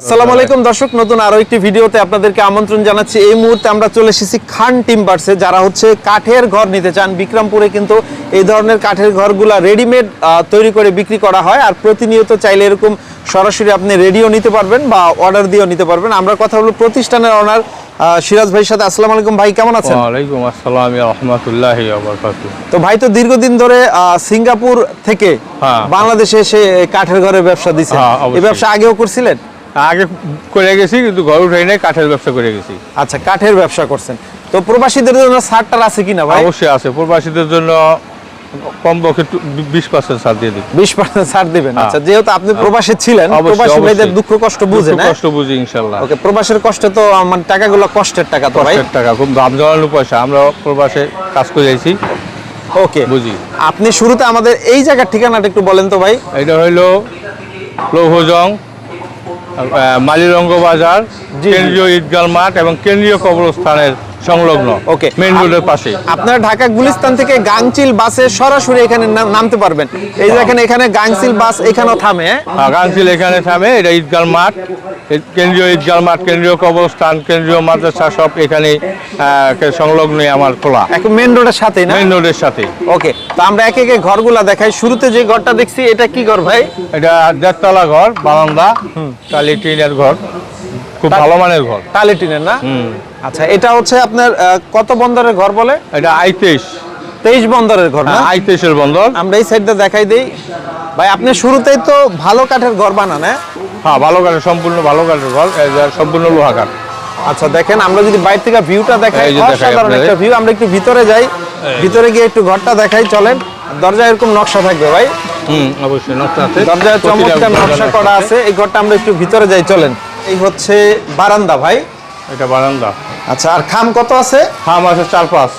আসসালামু আলাইকুম দর্শক নতুন আরও একটি ভিডিওতে আপনাদেরকে আমন্ত্রণ জানাচ্ছি। এই মুহূর্তে আমরা চলে এসেছি খান টিম্বার্সে যারা হচ্ছে কাঠের ঘর নিতে চান। বিক্রমপুরে কিন্তু এই ধরনের কাঠের ঘরগুলা রেডিমেড তৈরি করে বিক্রি করা হয় আর প্রতিনিয়ত চাইলে এরকম সরাসরি আপনি রেডিও নিতে পারবেন বা অর্ডার দিয়েও নিতে পারবেন। আমরা কথা বলব প্রতিষ্ঠানের অনার সিরাজ ভাইয়ের সাথে। আসসালামু আলাইকুম ভাই কেমন আছেন? ওয়ালাইকুম আসসালাম রহমতুল্লাহ বরকাতু তো ভাই তো দীর্ঘদিন ধরে সিঙ্গাপুর থেকে হ্যাঁ। বাংলাদেশে এসে কাঠের ঘরের ব্যবসা দিচ্ছেন। হ্যাঁ, এই ব্যবসা আগেও করছিলেন? আগে করে গেছি কিন্তু ঘর উঠাই নাই কাঠের ব্যবসা করে গেছি। আচ্ছা কাঠের ব্যবসা করছেন। তো প্রবাসীদের জন্য ছাড়টার আছে কিনা ভাই? অবশ্যই আছে। প্রবাসীদের জন্য কমপক্ষে বিশ পার্সেন্ট ছাড় দিয়ে বিশ পার্সেন্ট ছাড় দিবেন। হ্যাঁ। আচ্ছা যেহেতু আপনি প্রবাসে ছিলেন অবশ্যই, প্রবাসী ভাইদের দুঃখ কষ্ট হ্যাঁ? কষ্ট বুঝি ইনশাল্লাহ। ওকে প্রবাসের কষ্টে তো আমার টাকাগুলো কষ্টের টাকা তো ভাই। কষ্টের টাকা খুব দাম পয়সা। আমরা প্রবাসে কাজ করে যাইছি ওকে বুঝি। আপনি শুরুতে আমাদের এই জায়গার ঠিকানাটা একটু বলেন তো ভাই। এটা হইল লৌহজং মালিরঙ্গ বাজার। কেন্দ্রীয় ঈদগাল মাঠ এবং কেন্দ্রীয় কবরস্থানের সংলগ্ন ওকে মেইন রোডের পাশে আপনারা ঢাকা গুলিস্তান থেকে গাংচিল বাসে সরাসরি এখানে নামতে পারবেন। এই যে এখানে এখানে গাংচিল বাস এখানেও থামে গাংচিল এখানে থামে এটা ঈদগাল মাঠ। কেন্দ্রীয় ঈদগাল মাঠ কেন্দ্রীয় কবরস্থান কেন্দ্রীয় মাদ্রাসা সব এখানে সংলগ্ন আমার খোলা। এখন মেন রোডের সাথেই না? মেইন রোডের সাথে ওকে তো আমরা একে একে ঘরগুলা দেখাই। শুরুতে যে ঘরটা দেখছি এটা কি ঘর ভাই? এটা দেড়তলা ঘর বারান্দা টালি টিনের ঘর। খুব ভালো মানের ঘর। টালি টিনের না? আচ্ছা এটা হচ্ছে আপনার কত বন্দরের ঘর বলে? এটা আই তেইশ তেইশ বন্দরের ঘর না? আই তেইশের বন্দর। আমরা এই সাইডটা দেখাই দেই। ভাই আপনি শুরুতেই তো ভালো কাঠের ঘর বানান হ্যাঁ? হ্যাঁ ভালো কাঠের সম্পূর্ণ ভালো কাঠের ঘর সম্পূর্ণ লোহা কাঠ আচ্ছা দেখেন আমরা যদি বাইরে থেকে ভিউটা দেখাই অসাধারণ একটা ভিউ আমরা একটু ভিতরে যাই ভিতরে গিয়ে একটু ঘরটা দেখাই চলেন। দরজায় এরকম নকশা থাকবে ভাই। হুম অবশ্যই নকশা আছে। দরজায় চমৎকার নকশা করা আছে। এই ঘরটা আমরা একটু ভিতরে যাই চলেন। এই হচ্ছে বারান্দা ভাই। এটা বারান্দা। আচ্ছা আর খাম কত আছে? খাম আছে চার পাঁচ।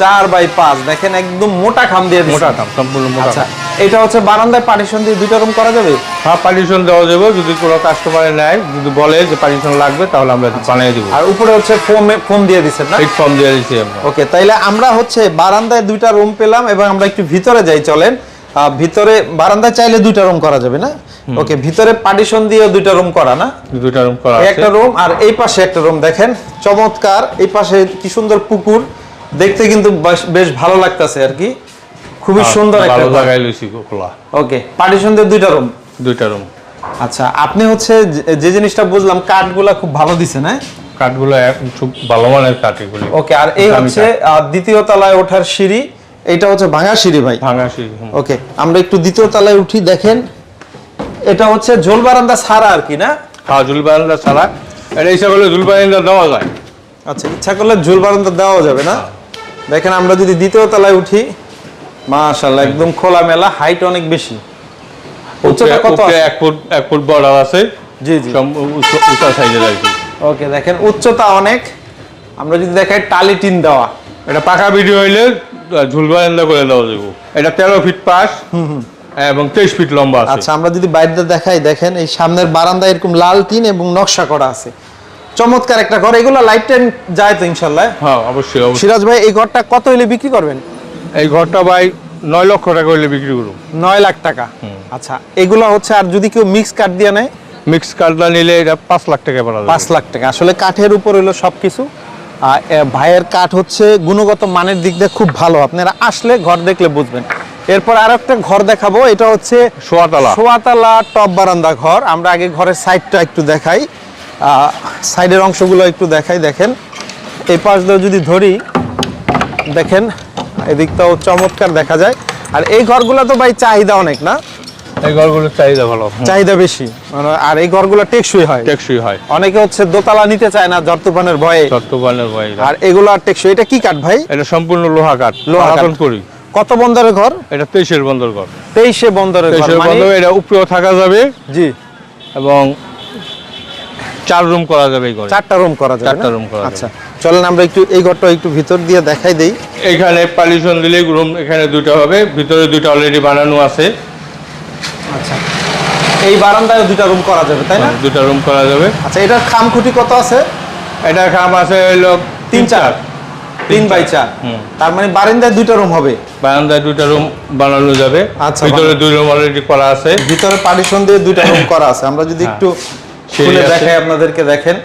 চার বাই পাঁচ। দেখেন একদম মোটা খাম দিয়ে মোটা খাম সম্পূর্ণ মোটা আচ্ছা। এটা হচ্ছে বারান্দায় পার্টিশন দিয়ে দুইটা রুম করা যাবে? হ্যাঁ পার্টিশন দেওয়া যাবে। যদি কোনো কাস্টমারে নেয় যদি বলে যে পার্টিশন লাগবে তাহলে আমরা বানিয়ে দেবো। আর উপরে হচ্ছে ফোম ফোম দিয়ে দিচ্ছেন না? ফর্ম দিয়ে দিচ্ছি আমরা। ওকে তাইলে আমরা হচ্ছে বারান্দায় দুইটা রুম পেলাম এবং আমরা একটু ভিতরে যাই চলেন। ভিতরে বারান্দায় চাইলে দুইটা রুম করা যাবে না? ওকে ভিতরে পার্টিশন দিয়ে দুইটা রুম করা না? দুটা রুম করা আছে। একটা রুম আর এই পাশে একটা রুম দেখেন। চমৎকার এই পাশে কি সুন্দর পুকুর। দেখতে কিন্তু বেশ ভালো লাগতেছে আর কি। খুবই হ্যাঁ, সুন্দর একটা। জায়গায় লইছি খোলা। ওকে পার্টিশন দিয়ে দুইটা রুম দুইটা রুম আচ্ছা আপনি হচ্ছে যে- জিনিসটা বুঝলাম কাঠগুলা খুব ভালো দিছেন হ্যাঁ কাঠগুলো খুব ভালো মানের কাঠ এগুলি। ওকে আর এই হচ্ছে দ্বিতীয় তলায় ওঠার সিঁড়ি এটা হচ্ছে ভাঙা সিঁড়ি ভাই। ভাঙা সিঁড়ি, ওকে আমরা একটু দ্বিতীয় তলায় উঠি দেখেন। এটা হচ্ছে ঝোল বারান্দা ছাড়া আর কি না? হ্যাঁ জুল বারান্দা ছাড়া। এটা ইচ্ছা করলে জুল বারান্দা দেওয়া যায়। আচ্ছা ইচ্ছা করলে ঝোল বারান্দা দেওয়া যাবে না? দেখেন আমরা যদি দ্বিতীয় তলায় উঠি মাশাআল্লাহ একদম খোলামেলা হাইট অনেক বেশি। উচ্চতা কত আছে? এক ফুট এক ফুট বর্ডার আছে। জি জি। সম- উচ্চ- উঁচা আর কি। ওকে দেখেন উচ্চতা অনেক। আমরা যদি দেখাই টালি টিন দেওয়া। এটা পাকা ভিডিও হইলে করে দেওয়া যাবে এটা তেরো ফিট পাশ এবং তেইশ ফিট লম্বা আছে। আচ্ছা আমরা যদি বাইরে দেখাই দেখেন এই সামনের বারান্দা এরকম লাল টিন এবং নকশা করা আছে। চমৎকার একটা ঘর। এগুলো লাইট টাইম যায় তো ইনশাল্লাহ হ্যাঁ অবশ্যই অবশ্যই। সিরাজ ভাই এই ঘরটা কত হইলে বিক্রি করবেন? এই ঘরটা ভাই নয় লক্ষ টাকা হইলে বিক্রি করুন নয় লাখ টাকা? আচ্ছা এগুলো হচ্ছে আর যদি কেউ মিক্স কাঠ দিয়ে নেয়? মিক্স কাঠটা নিলে এটা পাঁচ লাখ টাকা পাওয়া পাঁচ লাখ টাকা। আসলে কাঠের উপর হলো সবকিছু। আর ভাইয়ের কাঠ হচ্ছে গুণগত মানের দিক দিয়ে খুব ভালো। আপনারা আসলে ঘর দেখলে বুঝবেন। এরপর আর একটা ঘর দেখাবো। এটা হচ্ছে সোয়াতলা। সোয়াতলা টপ বারান্দা ঘর। আমরা আগে ঘরের সাইডটা একটু দেখাই। সাইডের অংশগুলো একটু দেখাই দেখেন। এই পাশ দিয়ে যদি ধরি দেখেন এদিকটাও চমৎকার দেখা যায়। আর এই ঘরগুলো তো ভাই চাহিদা অনেক না? এই ঘরগুলোর চাহিদা ভালো চাহিদা বেশি। মানে আর এই ঘরগুলো টেকসই হয়। টেকসই হয়। অনেকে হচ্ছে দোতলা নিতে চায় না ঝড় তুফানের ভয়ে। চট্টগ্রামের ভাই আর এগুলো আর টেকসই। এটা কি কাঠ ভাই? এটা সম্পূর্ণ লোহা কাঠ লোহা কাঠ। করি কত বন্দরের ঘর? এটা তেইশের বন্দর ঘর। তেইশে বন্দরের ঘর তেইশের মানে বন্দর এটা উপরেও থাকা যাবে। জি। এবং চার রুম করা যাবে এই ঘরে। চারটা রুম করা যাবে চারটা রুম করা। আচ্ছা চলেন আমরা একটু এই ঘরটা একটু ভিতর দিয়ে দেখাই দেই। এখানে পালিশন দিলে রুম এখানে দুটো হবে ভিতরে দুটো অলরেডি বানানো আছে। আচ্ছা এই বারান্দায় দুটো রুম করা যাবে তাই না? দুটো রুম করা যাবে। আচ্ছা এটার খাম খুঁটি কত আছে? এটা খাম আছে হইল তিন চার। তিন বাই চার। তার মানে বারান্দায় দুইটা রুম হবে? বারান্দায় দুটো রুম বানানো যাবে। আচ্ছা, ভিতরে দুই রুম অলরেডি করা আছে। ভিতরে পার্টিশন দিয়ে দুইটা রুম করা আছে। আমরা যদি হ্যাঁ। একটু খুলে। দেখাই আপনাদেরকে দেখেন।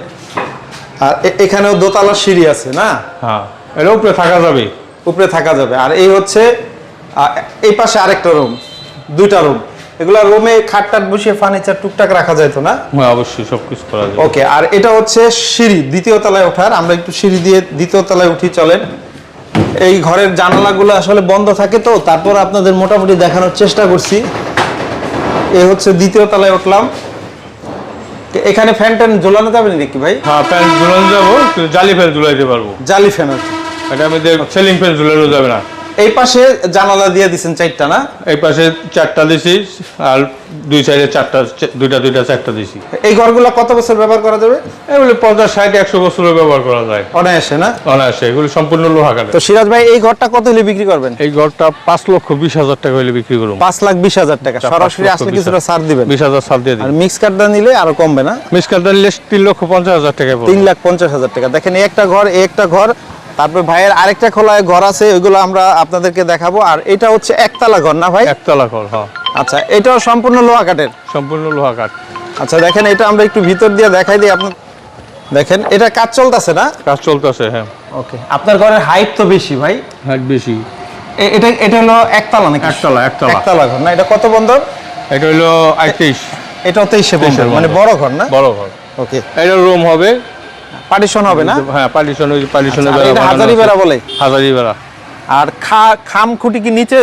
আর এ- এখানেও দোতলা সিঁড়ি আছে না? হ্যাঁ এর উপরে থাকা যাবে। উপরে থাকা যাবে। আর এই হচ্ছে এই পাশে আরেকটা রুম দুইটা রুম। এগুলা রুমে খাট টাট বসিয়ে ফার্নিচার টুকটাক রাখা যায় তো না হ্যাঁ অবশ্যই সব কিছু করা যাবে। ওকে আর এটা হচ্ছে সিঁড়ি দ্বিতীয় তলায় ওঠার। আমরা একটু সিঁড়ি দিয়ে দ্বিতীয় তলায় উঠি চলেন। এই ঘরের জানালাগুলো আসলে বন্ধ থাকে তো তারপর আপনাদের মোটামুটি দেখানোর চেষ্টা করছি। এই হচ্ছে দ্বিতীয় তলায় উঠলাম। এখানে ফ্যান ট্যান ঝোলানো যাবে না দেখি ভাই? হ্যাঁ ফ্যান ঝোলানো যাব জালি ফ্যান ঝুলাইতে পারব। জালি ফ্যান আছে এটা আমাদের সেলিং ফ্যান ঝুলানো যাবে না। এই পাশে জানালা দিয়ে দিছেন চারটা না? এই পাশে চারটা দিছি আর দুই সাইডে চারটা দুইটা দুইটা চারটা দিছি। এই ঘরগুলো কত বছর ব্যবহার করা যাবে? এগুলি পঞ্চাশ ষাট একশো বছরের ব্যবহার করা যায়। অনায়াসে না? অনায়াসে এগুলি সম্পূর্ণ লোহা কাঠের তো সিরাজ ভাই এই ঘরটা কত হলে বিক্রি করবেন? এই ঘরটা পাঁচ লক্ষ বিশ হাজার টাকা হলে বিক্রি করুন। পাঁচ লাখ বিশ হাজার টাকা। সরাসরি আসলে কিছুটা ছাড় দিবেন। বিশ হাজার সাল দিয়ে আর মিক্স কার্ডটা নিলে আরও কমবে না? মিসকালটা নিলে তিন লক্ষ পঞ্চাশ হাজার টাকা তিন লাখ পঞ্চাশ হাজার টাকা। দেখেন একটা ঘর একটা ঘর তারপর ভাইয়ের আরেকটা খোলায় ঘর আছে ওইগুলো আমরা আপনাদেরকে দেখাবো। আর এটা হচ্ছে একতলা ঘর না ভাই? একতলা ঘর হ্যাঁ আচ্ছা এটাও সম্পূর্ণ লোহা কাঠের? সম্পূর্ণ লোহা কাঠ। আচ্ছা দেখেন এটা আমরা একটু ভিতর দিয়ে দেখাই দিই আপনার দেখেন এটা কাজ চলতেছে না? কাজ চলতেছে হ্যাঁ। ওকে আপনার ঘরের হাইট তো বেশি ভাই। হাইট বেশি। এটা এটা হলো একতলা নাকি? একতলা, একতলা। একতলা ঘর না? এটা কত বন্দর? এটা হলো আইতেইশ এটাও তেইশে বন্দর। মানে বড় ঘর না? বড় ঘর। ওকে এটা রুম হবে পার্টিশন হবে না? হ্যাঁ পার্টিশন ওই পার্টিশনের বেড়া হাজারি বেড়া বলে? হাজারি বেড়া। আর খাম খুঁটি কি নিচে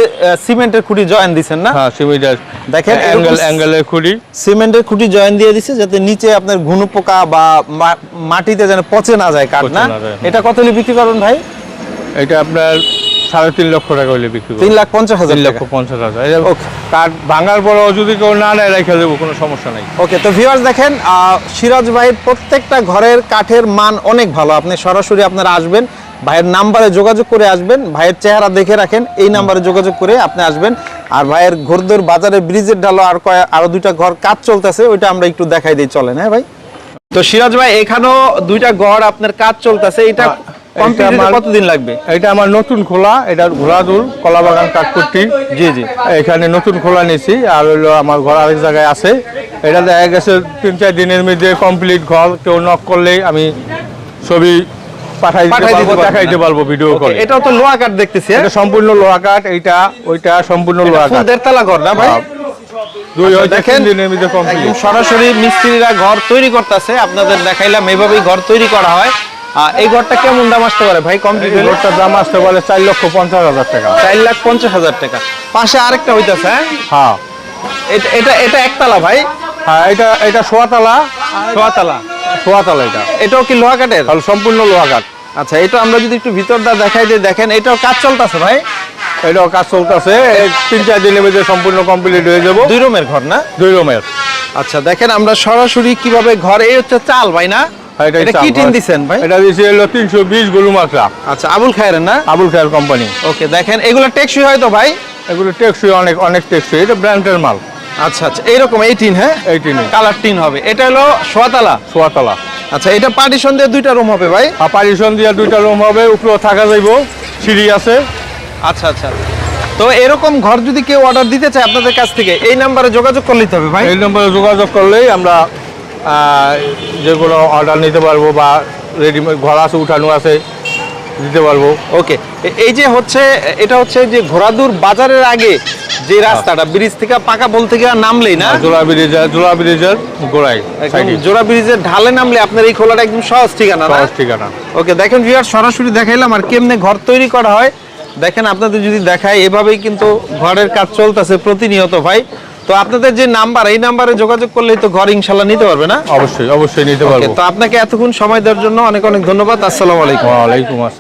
সিমেন্টের খুঁটি জয়েন দিছেন না? হ্যাঁ সিমেন্টের দেখেন, অ্যাঙ্গেল অ্যাঙ্গেলের খুঁটি। সিমেন্টের খুঁটি জয়েন দিয়ে দিছে যাতে নিচে আপনার ঘুনু পোকা বা মাটিতে যেন পচে না যায় কাঠ না। এটা কত হলে বিক্রি করবেন ভাই? এটা আপনার সাড়ে তিন লক্ষ টাকা হলে বিক্রি তিন লাখ পঞ্চাশ হাজার তিন লক্ষ পঞ্চাশ হাজার। Okay. ভাঙার পরেও যদি কেউ না নেয় রেখে দেবো কোনো সমস্যা নাই। ওকে তো ভিউয়ার্স দেখেন সিরাজ ভাইয়ের প্রত্যেকটা ঘরের কাঠের মান অনেক ভালো। আপনি সরাসরি আপনারা আসবেন ভাইয়ের নাম্বারে যোগাযোগ করে আসবেন ভাইয়ের চেহারা দেখে রাখেন এই নাম্বারে যোগাযোগ করে আপনি আসবেন। আর ভাইয়ের ঘোরদোর বাজারে ব্রিজের ঢালো আর কয় আরও দুইটা ঘর কাজ চলতেছে ওইটা আমরা একটু দেখাই দিই চলেন হ্যাঁ ভাই? তো সিরাজ ভাই এখানেও দুইটা ঘর আপনার কাজ চলতেছে এটা হ্যাঁ, কতদিন লাগবে? এটা আমার নতুন খোলা এটা ঘোড়াদুল কলাবাগান কাঠপট্টি জি জি। এখানে নতুন খোলা নিয়েছি আর হইল আমার ঘর আরেক জায়গায় আছে। এটা দেখা গেছে তিন চার দিনের মধ্যে কমপ্লিট ঘর কেউ নক করলেই আমি ছবি পাঠাই দেখাইতে হ্যাঁ। পারব ভিডিও তো লোহা কাঠ দেখতেছি হ্যাঁ? এটা সম্পূর্ণ লোহা কাঠ এইটা ওইটা সম্পূর্ণ লোহা কাঠ। দেড়তলা ঘর না ভাই? দিনের কমপ্লিট সরাসরি মিস্ত্রিরা ঘর তৈরি করতেছে আপনাদের দেখাইলাম এইভাবেই ঘর তৈরি করা হয়। এই ঘরটা কেমন দাম আসতে পারে ভাই? কমপ্লিট ঘরটার দাম আসতে পারে চার লক্ষ পঞ্চাশ হাজার টাকা। চার লাখ পঞ্চাশ হাজার টাকা। পাশে আরেকটা হইতাছে হ্যাঁ? হ্যাঁ। এটা এটা একতলা ভাই? হ্যাঁ এটা এটা সোয়াতলা। সোয়াতলা। সোয়াতলা এটা। এটাও কি লোহা কাঠের তাহলে সম্পূর্ণ লোহা কাঠ আচ্ছা এটা আমরা যদি একটু ভিতরটা দেখাই দিয়ে দেখেন এটাও কাজ চলতেছে ভাই? এটাও কাজ চলতেছে। তিন চার দিনের মধ্যে সম্পূর্ণ কমপ্লিট হয়ে যাব। দুই রুমের ঘর না? দুই রুমের। আচ্ছা দেখেন আমরা সরাসরি কীভাবে ঘর এই হচ্ছে চাল ভাই না? এটা কি টিন দিছেন ভাই? এটা দিয়েছে হলো তিনশো বিশ গরু আচ্ছা আবুল খায়ের না? আবুল খায়ের কোম্পানি ওকে দেখেন এগুলো টেকসই হয় তো ভাই? এগুলো টেকসই অনেক অনেক টেকসই। এটা ব্র্যান্ডের মাল। আচ্ছা আচ্ছা এইরকম এই টিন হ্যাঁ? এই টিনে। কালার টিন হবে। এটা হলো সোয়াতলা? সোয়াতলা। আচ্ছা এটা পার্টিশন দিয়ে দুইটা রুম হবে ভাই? আর পারিশন দিয়ে দুইটা রুম হবে উপরেও থাকা যাইব সিঁড়ি আছে। আচ্ছা আচ্ছা। তো এরকম ঘর যদি কেউ অর্ডার দিতে চায় আপনাদের কাছ থেকে এই নাম্বারে যোগাযোগ করলে হবে ভাই। এই নম্বরে যোগাযোগ করলেই আমরা আহ, যে কোনো অর্ডার নিতে পারব বা রেডিমেড ঘর আছে উঠানো আছে দিতে পারব। ওকে এই যে হচ্ছে এটা হচ্ছে যে ঘোড়াদুর বাজারের আগে যে রাস্তাটা ব্রিজ থেকে পাকা বল থেকে নামলেই না? জোড়া ব্রিজের জোড়া ব্রিজের গোড়ায় জোড়া ব্রিজের ঢালে নামলে আপনার এই খোলাটা একদম সহজ ঠিকানা সহজ ঠিকানা। ওকে দেখেন ভিউয়ার সরাসরি দেখাইলাম আর কেমনে ঘর তৈরি করা হয়। দেখেন আপনাদের যদি দেখায় এভাবেই কিন্তু ঘরের কাজ চলতেছে প্রতিনিয়ত ভাই। তো আপনাদের যে নাম্বার এই নাম্বারে যোগাযোগ করলেই তো ঘর ইনশাল্লাহ নিতে পারবে না? অবশ্যই অবশ্যই নিতে পারবে। তো আপনাকে এতক্ষণ সময় দেওয়ার জন্য অনেক অনেক ধন্যবাদ। আসসালামু আলাইকুম। ওয়ালাইকুম আসসালাম।